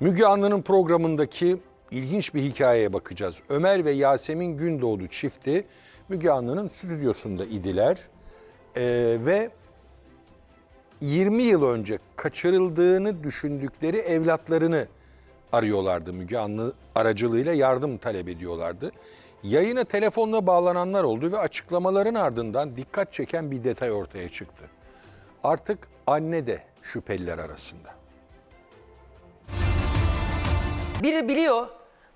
Müge Anlı'nın programındaki ilginç bir hikayeye bakacağız. Ömer ve Yasemin Gündoğdu çifti Müge Anlı'nın stüdyosunda idiler. Ee, ve 20 yıl önce kaçırıldığını düşündükleri evlatlarını arıyorlardı. Müge Anlı aracılığıyla yardım talep ediyorlardı. Yayına telefonla bağlananlar oldu ve açıklamaların ardından dikkat çeken bir detay ortaya çıktı. Artık anne de şüpheliler arasında. Biri biliyor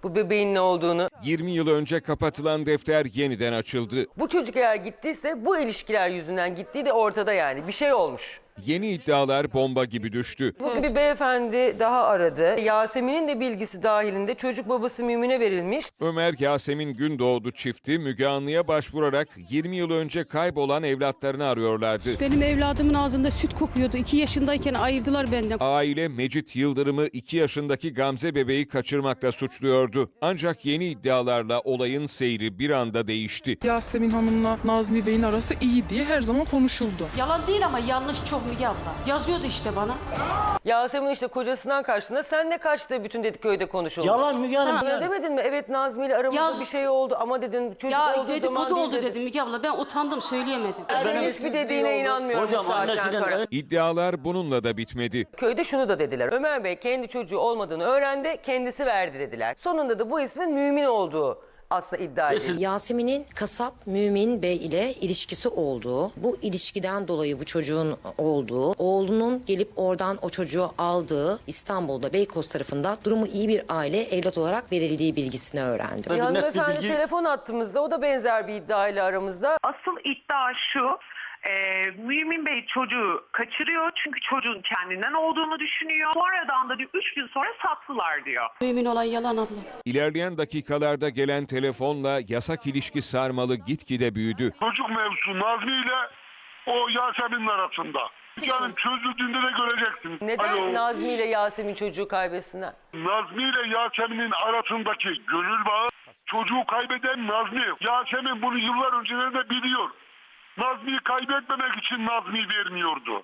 bu bebeğin ne olduğunu. 20 yıl önce kapatılan defter yeniden açıldı. Bu çocuk eğer gittiyse bu ilişkiler yüzünden gittiği de ortada yani. Bir şey olmuş. Yeni iddialar bomba gibi düştü. Bugün bir beyefendi daha aradı. Yasemin'in de bilgisi dahilinde çocuk babası Mümin'e verilmiş. Ömer Yasemin Gündoğdu çifti Müge Anlı'ya başvurarak 20 yıl önce kaybolan evlatlarını arıyorlardı. Benim evladımın ağzında süt kokuyordu. İki yaşındayken ayırdılar benden. Aile Mecit Yıldırım'ı 2 yaşındaki Gamze bebeği kaçırmakla suçluyordu. Ancak yeni iddialarla olayın seyri bir anda değişti. Yasemin Hanım'la Nazmi Bey'in arası iyi diye her zaman konuşuldu. Yalan değil ama yanlış çok Müge abla. Yazıyordu işte bana. Yasemin işte kocasından kaçtığında sen ne kaçtı bütün Dediköy'de konuşuldu. Yalan Müge Hanım. Ya demedin mi? Evet Nazmi ile aramızda Yaz- bir şey oldu ama dedin çocuk Ya olduğu zaman dedikodu değil oldu dedin. dedim Müge abla. Ben utandım söyleyemedim. Senin hiçbir dediğine inanmıyorum Hocam bu saatten sonra. İddialar bununla da bitmedi. Köyde şunu da dediler. Ömer Bey kendi çocuğu olmadığını öğrendi, kendisi verdi dediler. Sonunda da bu ismin Mümin olduğu aslında iddia edildi. Yasemin'in kasap Mümin Bey ile ilişkisi olduğu, bu ilişkiden dolayı bu çocuğun olduğu, oğlunun gelip oradan o çocuğu aldığı İstanbul'da Beykoz tarafında durumu iyi bir aile evlat olarak verildiği bilgisini öğrendim. Tabii net bir Hanımefendi bilgi- telefon attığımızda o da benzer bir iddiayla aramızda. Asıl iddia şu. E, Mümin Bey çocuğu kaçırıyor çünkü çocuğun kendinden olduğunu düşünüyor. Sonradan da diyor 3 gün sonra sattılar diyor. Mümin olan yalan abla. İlerleyen dakikalarda gelen telefonla yasak ilişki sarmalı gitgide büyüdü. Çocuk mevzusu Nazmi ile o Yasemin'in arasında. Yani çözüldüğünde de göreceksiniz. Neden Alo. Nazmi ile Yasemin çocuğu kaybetsinler? Nazmi ile Yasemin'in arasındaki gönül bağı çocuğu kaybeden Nazmi. Yasemin bunu yıllar önceden de biliyor. Nazmi'yi kaybetmemek için Nazmi'yi vermiyordu.